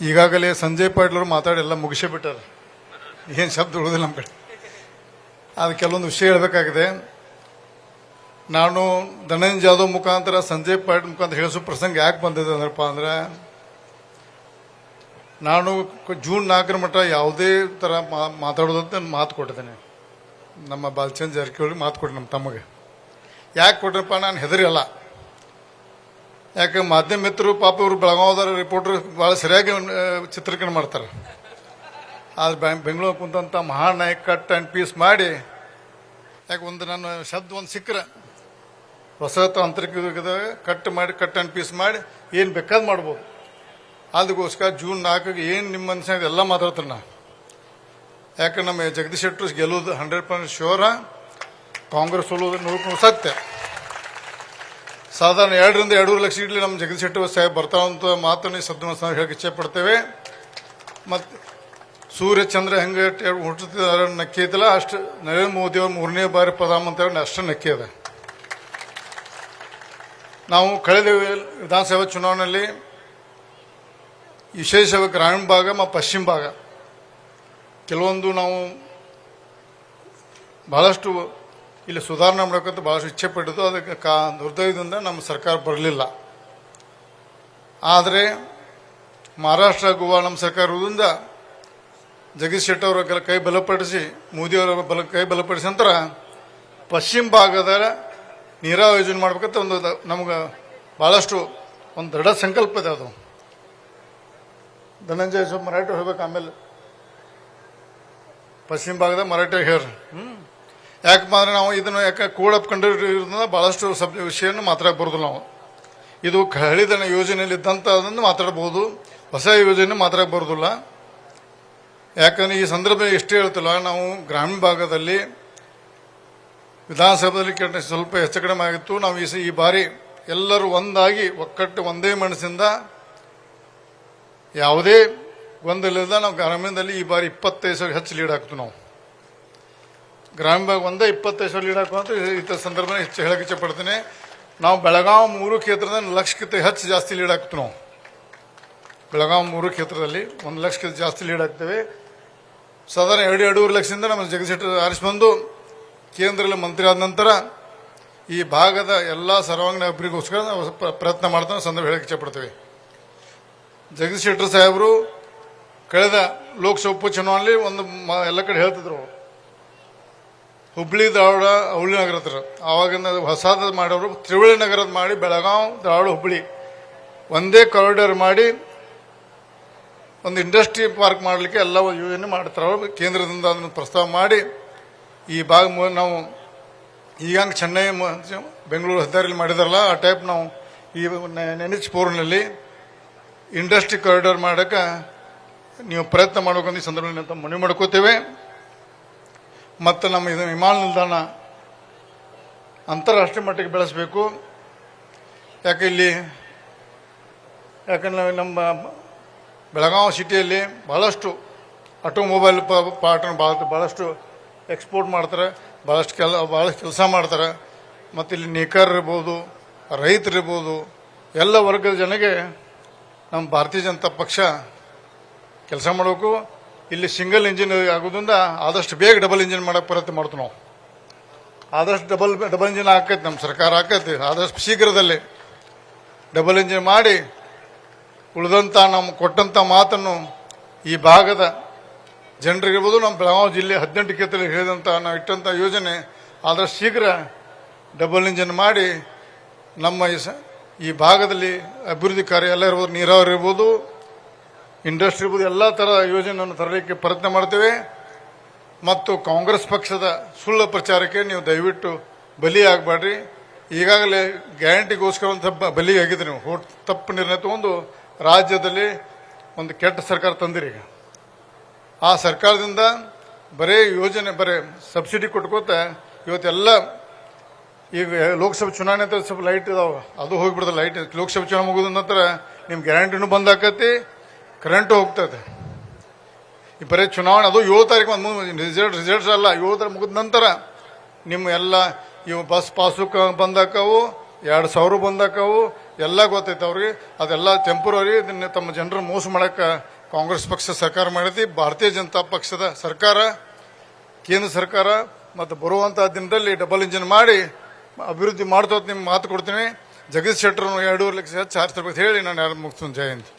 ಈಗಾಗಲೇ ಸಂಜಯ್ ಪಾಟೀಲ್ ಅವರು ಮಾತಾಡಿ ಎಲ್ಲ ಮುಗಿಸೇ ಬಿಟ್ಟಾರೆ. ಏನು ಶಬ್ದ ಉಳಿದಿಲ್ಲ ನಮ್ಮ ಕಡೆ. ಅದು ಕೆಲವೊಂದು ವಿಷಯ ಹೇಳಬೇಕಾಗಿದೆ. ನಾನು ಧನಂಜಯ ಜಾಧವ್ ಮುಖಾಂತರ ಸಂಜಯ್ ಪಾಟೀಲ್ ಮುಖಾಂತರ ಹೇಳಿಸೋ ಪ್ರಸಂಗ ಯಾಕೆ ಬಂದಿದೆ ಅಂದ್ರಪ್ಪ ಅಂದ್ರೆ, ನಾನು ಜೂನ್ ನಾಲ್ಕರ ಮಟ್ಟ ಯಾವುದೇ ಥರ ಮಾತಾಡೋದಂತ ಮಾತು ಕೊಟ್ಟಿದ್ದೇನೆ. ನಮ್ಮ ಬಾಲಚಂದ್ ಜಾರಕಿಹೊಳಿ ಮಾತು ಕೊಟ್ಟೆ ನಮ್ಮ ತಮ್ಮಗೆ. ಯಾಕೆ ಕೊಟ್ರಪ್ಪ, ನಾನು ಹೆದರಿಯಲ್ಲ. ಯಾಕೆ ಮಾಧ್ಯಮ ಮಿತ್ರರು ಪಾಪ ಇವರು ಬೆಳಗಾವದವ್ರ ರಿಪೋರ್ಟರ್ ಭಾಳ ಸರಿಯಾಗಿ ಚಿತ್ರೀಕರಣ ಮಾಡ್ತಾರೆ. ಆದ್ರೆ ಬೆಂಗಳೂರು ಕುಂತಂಥ ಮಹಾನಾಯಕ ಕಟ್ ಆ್ಯಂಡ್ ಪೀಸ್ ಮಾಡಿ, ಯಾಕೆ ಒಂದು ನನ್ನ ಶಬ್ದ ಒಂದು ಸಿಕ್ಕರೆ ಹೊಸ ತಾಂತ್ರಿಕ ಕಟ್ ಮಾಡಿ ಕಟ್ ಆ್ಯಂಡ್ ಪೀಸ್ ಮಾಡಿ, ಏನು ಬೇಕಾದ್ ಮಾಡ್ಬೋದು. ಅದಕ್ಕೋಸ್ಕರ ಜೂನ್ ನಾಲ್ಕಿಗೆ ಏನು ನಿಮ್ಮ ಮನಸ್ಸಿನಾಗ ಎಲ್ಲ ಮಾತಾಡ್ತಾರೆ ನಾ ಯಾಕೆ ನಮ್ಮ ಜಗದೀಶ್ ಶೆಟ್ಟರು ಗೆಲ್ಲೋದು ಹಂಡ್ರೆಡ್ ಪರ್ಸೆಂಟ್ ಶೋರ ಕಾಂಗ್ರೆಸ್ ಸೋಲೋದು ನೋಡ್ಕೊಂಡು ಸತ್ಯ. ಸಾಧಾರಣ ಎರಡರಿಂದ ಎರಡೂವರೆ ಲಕ್ಷ ಇಡ್ಲಿ ನಮ್ಮ ಜಗದೀಶ್ ಶೆಟ್ಟರ್ ಸಾಹೇಬ್ ಬರ್ತಾವಂತ ಮಾತನ್ನು ಈ ನಾವು ಹೇಳಕ್ಕೆ ಇಚ್ಛೆ ಪಡ್ತೇವೆ ಮತ್ತು ಸೂರ್ಯ ಚಂದ್ರ ಹೆಂಗೆ ಹುಟ್ಟುತ್ತಿದ್ದಾರೆ ನಕ್ಕಿ ಐತಲ್ಲ ಅಷ್ಟು ನರೇಂದ್ರ ಮೋದಿ ಅವರು ಮೂರನೇ ಬಾರಿ ಪ್ರಧಾನಮಂತ್ರಿ ಅಷ್ಟು ನಕ್ಕಿ ಅದ ನಾವು ಕಳೆದ ವಿಧಾನಸಭಾ ಚುನಾವಣೆಯಲ್ಲಿ ವಿಶೇಷವಾಗಿ ಗ್ರಾಮೀಣ ಭಾಗ ಮತ್ತು ಪಶ್ಚಿಮ ಭಾಗ, ಕೆಲವೊಂದು ನಾವು ಬಹಳಷ್ಟು ಇಲ್ಲಿ ಸುಧಾರಣೆ ಮಾಡಬೇಕಂತ ಭಾಳಷ್ಟು ಇಚ್ಛೆ ಪಟ್ಟಿದ್ದು. ಅದಕ್ಕೆ ಕಾ, ದುರ್ದೈವದಿಂದ ನಮ್ಮ ಸರ್ಕಾರ ಬರಲಿಲ್ಲ. ಆದರೆ ಮಹಾರಾಷ್ಟ್ರ, ಗೋವಾ ನಮ್ಮ ಸರ್ಕಾರ ಇರೋದ್ರಿಂದ ಜಗದೀಶ್ ಶೆಟ್ಟಿ ಅವರ ಕೈ ಬಲಪಡಿಸಿ ಮೋದಿಯವರ ಬಲ, ಕೈ ಬಲಪಡಿಸಿ ನಂತರ ಪಶ್ಚಿಮ ಭಾಗದ ನೀರಾವರಿ ಯೋಜನೆ ಮಾಡ್ಬೇಕಂತ ಒಂದು ನಮ್ಗೆ ಭಾಳಷ್ಟು ಒಂದು ದೃಢ ಸಂಕಲ್ಪ ಇದೆ ಅದು. ಧನಂಜಯ ಮರಾಠಿ ಹೋಗ್ಬೇಕು ಆಮೇಲೆ. ಪಶ್ಚಿಮ ಭಾಗದ ಮರಾಠಿ ಹೇಳ್ರಿ. ಹ್ಮ್. ಯಾಕಪ್ಪ ಅಂದ್ರೆ ನಾವು ಇದನ್ನು ಯಾಕೆ ಕೂಡ ಕಂಡು ಕಂಡಿರೋದ್ರಿಂದ ಭಾಳಷ್ಟು ಸಬ್ ವಿಷಯವನ್ನು ಮಾತಾಡಕ್ಕೆ ಬರೋದಿಲ್ಲ ನಾವು. ಇದು ಹಳಿದನ ಯೋಜನೆಯಲ್ಲಿ ಇದ್ದಂಥ ಅದನ್ನು ಮಾತಾಡಬಹುದು ಹೊಸ ಯೋಜನೆ ಮಾತಾಡಕ್ಕೆ ಬರೋದಿಲ್ಲ ಯಾಕಂದ್ರೆ ಈ ಸಂದರ್ಭ ಎಷ್ಟು ಹೇಳ್ತಿಲ್ಲ, ನಾವು ಗ್ರಾಮೀಣ ಭಾಗದಲ್ಲಿ ವಿಧಾನಸಭೆಯಲ್ಲಿ ಕೆಟ್ಟ ಸ್ವಲ್ಪ ಹೆಚ್ಚು ಕಡಿಮೆ ಆಗಿತ್ತು. ನಾವು ಈ ಈ ಬಾರಿ ಎಲ್ಲರೂ ಒಂದಾಗಿ, ಒಕ್ಕಟ್ಟು ಒಂದೇ ಮನಸ್ಸಿಂದ ಯಾವುದೇ ಗೊಂದಲದ ನಾವು ಗ್ರಾಮೀಣದಲ್ಲಿ ಈ ಬಾರಿ ಇಪ್ಪತ್ತೈದು ಸಾವಿರ ಹೆಚ್ಚು ಲೀಡ್ ಆಗ್ತೀವಿ ನಾವು. ಗ್ರಾಮೀಣ ಭಾಗ ಒಂದೇ ಇಪ್ಪತ್ತೈದು ಸಾವಿರ ಲೀಡ್ ಹಾಕುವಂತ ಈ ಸಂದರ್ಭದಲ್ಲಿ ಹೆಚ್ಚು ಹೇಳಕ್ಕೆ ಇಚ್ಛೆ ಪಡ್ತೀನಿ ನಾವು ಬೆಳಗಾವಿ ಮೂರು ಕ್ಷೇತ್ರದಲ್ಲಿ ಲಕ್ಷಕ್ಕಿಂತ ಹೆಚ್ಚು ಜಾಸ್ತಿ ಲೀಡ್ ಆಗ್ತೀವಿ ನಾವು. ಬೆಳಗಾವಿ ಮೂರು ಕ್ಷೇತ್ರದಲ್ಲಿ ಒಂದು ಲಕ್ಷಕ್ಕಿಂತ ಜಾಸ್ತಿ ಲೀಡ್ ಆಗ್ತೇವೆ. ಸಾಧಾರಣ ಎರಡು ಎರಡೂವರೆ ಲಕ್ಷದಿಂದ ನಮ್ಮ ಜಗದೀಶ್ ಆರಿಸಿ ಬಂದು ಕೇಂದ್ರದಲ್ಲಿ ಮಂತ್ರಿ ಆದ ನಂತರ ಈ ಭಾಗದ ಎಲ್ಲ ಸರ್ವಾಂಗೀಣ ಅಭಿವೃದ್ಧಿಗೋಸ್ಕರ ನಾವು ಪ್ರಯತ್ನ ಮಾಡ್ತಾ ಸಂದರ್ಭ ಹೇಳಕ್ಕೆ ಇಚ್ಛೆಪಡ್ತೇವೆ. ಜಗದೀಶ್ ಶೆಟ್ಟರ್ ಸಾಹೇಬರು ಕಳೆದ ಲೋಕಸಭಾ ಉಪಚುನಾವಣೆಯಲ್ಲಿ ಒಂದು ಎಲ್ಲ ಕಡೆ ಹೇಳ್ತಿದ್ರು. ಹುಬ್ಳಿ ಧಾರವಾಡ ಹುಬ್ಳಿ ನಗರ ಹತ್ರ. ಆವಾಗಿನ ಹೊಸದ ಮಾಡೋರು ತ್ರಿವಳಿ ನಗರದ ಮಾಡಿ ಬೆಳಗಾವ್ ಧಾರವಾಡ ಹುಬ್ಳಿ. ಒಂದೇ ಕಾರಿಡಾರ್ ಮಾಡಿ ಒಂದು ಇಂಡಸ್ಟ್ರಿ ಪಾರ್ಕ್ ಮಾಡಲಿಕ್ಕೆ ಎಲ್ಲ ಯೋಜನೆ ಮಾಡ್ತಾರೆ. ಅವರು ಕೇಂದ್ರದಿಂದ ಅದನ್ನು ಪ್ರಸ್ತಾವ ಮಾಡಿ ಈ ಭಾಗ ನಾವು ಈಗ ಚೆನ್ನೈ ಬೆಂಗಳೂರು ಹೆದ್ದಾರಿಯಲ್ಲಿ ಮಾಡಿದಾರಲ್ಲ, ಆ ಟೈಪ್ ನಾವು ಈ ಎನ್ ಎಚ್ ಫೋರ್ನಲ್ಲಿ ಇಂಡಸ್ಟ್ರಿ ಕಾರಿಡಾರ್ ಮಾಡೋಕ್ಕೆ ನೀವು ಪ್ರಯತ್ನ ಮಾಡಬೇಕಂತ ಈ ಸಂದರ್ಭದಲ್ಲಿ ಅಂತ ಮನವಿ ಮಾಡ್ಕೋತೇವೆ. ಮತ್ತು ನಮ್ಮ ಇದು ವಿಮಾನ ನಿಲ್ದಾಣ ಅಂತಾರಾಷ್ಟ್ರೀಯ ಮಟ್ಟಕ್ಕೆ ಬೆಳೆಸಬೇಕು. ಯಾಕೆ ಇಲ್ಲಿ, ಯಾಕಂದ್ರೆ ನಮ್ಮ ಬೆಳಗಾವಿ ಸಿಟಿಯಲ್ಲಿ ಬಹಳಷ್ಟು ಆಟೋಮೊಬೈಲ್ ಪಾರ್ಟನ್ನು ಭಾಳ ಭಾಳಷ್ಟು ಎಕ್ಸ್ಪೋರ್ಟ್ ಮಾಡ್ತಾರೆ ಭಾಳಷ್ಟು ಕೆಲ ಭಾಳಷ್ಟು ಕೆಲಸ ಮಾಡ್ತಾರೆ. ಮತ್ತು ಇಲ್ಲಿ ನೇಕಾರರಿರ್ಬೋದು ರೈತರಿರ್ಬೋದು, ಎಲ್ಲ ವರ್ಗದ ಜನಗೆ ನಮ್ಮ ಭಾರತೀಯ ಜನತಾ ಪಕ್ಷ ಕೆಲಸ ಮಾಡಬೇಕು. ಇಲ್ಲಿ ಸಿಂಗಲ್ ಇಂಜಿನ್ ಆಗೋದ್ರಿಂದ ಆದಷ್ಟು ಬೇಗ ಡಬಲ್ ಇಂಜಿನ್ ಮಾಡೋಕೆ ಪ್ರಯತ್ನ ಮಾಡ್ತೀವಿ ನಾವು. ಆದಷ್ಟು ಡಬಲ್ ಡಬಲ್ ಇಂಜಿನ್ ಹಾಕೈತಿ ನಮ್ಮ ಸರ್ಕಾರ ಹಾಕೈತಿ ಆದಷ್ಟು ಶೀಘ್ರದಲ್ಲಿ ಡಬಲ್ ಇಂಜಿನ್ ಮಾಡಿ ಉಳಿದಂಥ ನಮ್ಮ ಕೊಟ್ಟಂಥ ಮಾತನ್ನು ಈ ಭಾಗದ ಜನರಿಗಿರ್ಬೋದು ನಮ್ಮ ಬೆಳಗಾವಿ ಜಿಲ್ಲೆ ಹದಿನೆಂಟು ಕ್ಷೇತ್ರದಲ್ಲಿ ಹೇಳಿದಂಥ ನಾವು ಇಟ್ಟಂಥ ಯೋಜನೆ ಆದಷ್ಟು ಶೀಘ್ರ ಡಬಲ್ ಇಂಜಿನ್ ಮಾಡಿ ನಮ್ಮ ಈ ಭಾಗದಲ್ಲಿ ಅಭಿವೃದ್ಧಿ ಕಾರ್ಯ ಎಲ್ಲ ಇರ್ಬೋದು, ನೀರಾವರಿ ಇರ್ಬೋದು ಇಂಡಸ್ಟ್ರಿ ಎಲ್ಲ ಥರ ಯೋಜನೆಯನ್ನು ತರಲಿಕ್ಕೆ ಪ್ರಯತ್ನ ಮಾಡ್ತೇವೆ. ಮತ್ತು ಕಾಂಗ್ರೆಸ್ ಪಕ್ಷದ ಸುಳ್ಳು ಪ್ರಚಾರಕ್ಕೆ ನೀವು ದಯವಿಟ್ಟು ಬಲಿ ಆಗಬೇಡ್ರಿ ಈಗಾಗಲೇ ಗ್ಯಾರಂಟಿಗೋಸ್ಕರ ಒಂದು ತಪ್ಪ ಬಲಿ ಆಗಿದ್ರಿ ನೀವು ತಪ್ಪು ನಿರ್ಣಯ ತಗೊಂಡು ರಾಜ್ಯದಲ್ಲಿ ಒಂದು ಕೆಟ್ಟ ಸರ್ಕಾರ ತಂದಿರಿ ಈಗ. ಆ ಸರ್ಕಾರದಿಂದ ಬರೇ ಯೋಜನೆ, ಬರೇ ಸಬ್ಸಿಡಿ ಕೊಟ್ಕೋತ ಇವತ್ತೆಲ್ಲ ಈಗ ಲೋಕಸಭೆ ಚುನಾವಣೆ ಅಂತ ಸ್ವಲ್ಪ ಲೈಟ್ ಇದಾವೆ. ಅದು ಹೋಗಿಬಿಡ್ತದೆ ಲೈಟ್. ಲೋಕಸಭೆ ಚುನಾವಣೆ ಮುಗಿದ ನಂತರ ನಿಮ್ಮ ಗ್ಯಾರಂಟಿನೂ ಬಂದ್ ಕರೆಂಟು ಹೋಗ್ತದೆ. ಈ ಬರೀ ಚುನಾವಣೆ, ಅದು ಏಳು ತಾರೀಕು ಒಂದು ರಿಸಲ್ಟ್ ರಿಸಲ್ಟ್ಸ್ ಅಲ್ಲ, ಏಳು ತಾರೀಕು ಮುಗಿದ ನಂತರ ನಿಮ್ಮ ಎಲ್ಲ ಇವು ಬಸ್ ಪಾಸು ಬಂದಾಕವು, ಎರಡು ಸಾವಿರ ಬಂದಾಕವು, ಎಲ್ಲ ಗೊತ್ತೈತೆ ಅವ್ರಿಗೆ. ಅದೆಲ್ಲ ಟೆಂಪರರಿ ಇದನ್ನ ತಮ್ಮ ಜನರು ಮೋಸ ಮಾಡಕ್ಕೆ ಕಾಂಗ್ರೆಸ್ ಪಕ್ಷ ಸರ್ಕಾರ ಮಾಡೈತಿ ಭಾರತೀಯ ಜನತಾ ಪಕ್ಷದ ಸರ್ಕಾರ, ಕೇಂದ್ರ ಸರ್ಕಾರ, ಮತ್ತು ಬರುವಂಥ ದಿನದಲ್ಲಿ ಡಬಲ್ ಇಂಜಿನ್ ಮಾಡಿ ಅಭಿವೃದ್ಧಿ ಮಾಡ್ತೋದು ನಿಮ್ಗೆ ಮಾತು ಕೊಡ್ತೀನಿ. ಜಗದೀಶ್ ಶೆಟ್ಟರ್ ಎರಡೂವರೆ ಲಕ್ಷ ಹೆಚ್ಚು ಹಾರಿಸ್ತಿರ್ಬೇಕು ಹೇಳಿ ನಾನು ಯಾರು ಮುಗಿಸ್ತೀನಿ. ಜಯಂತಿ.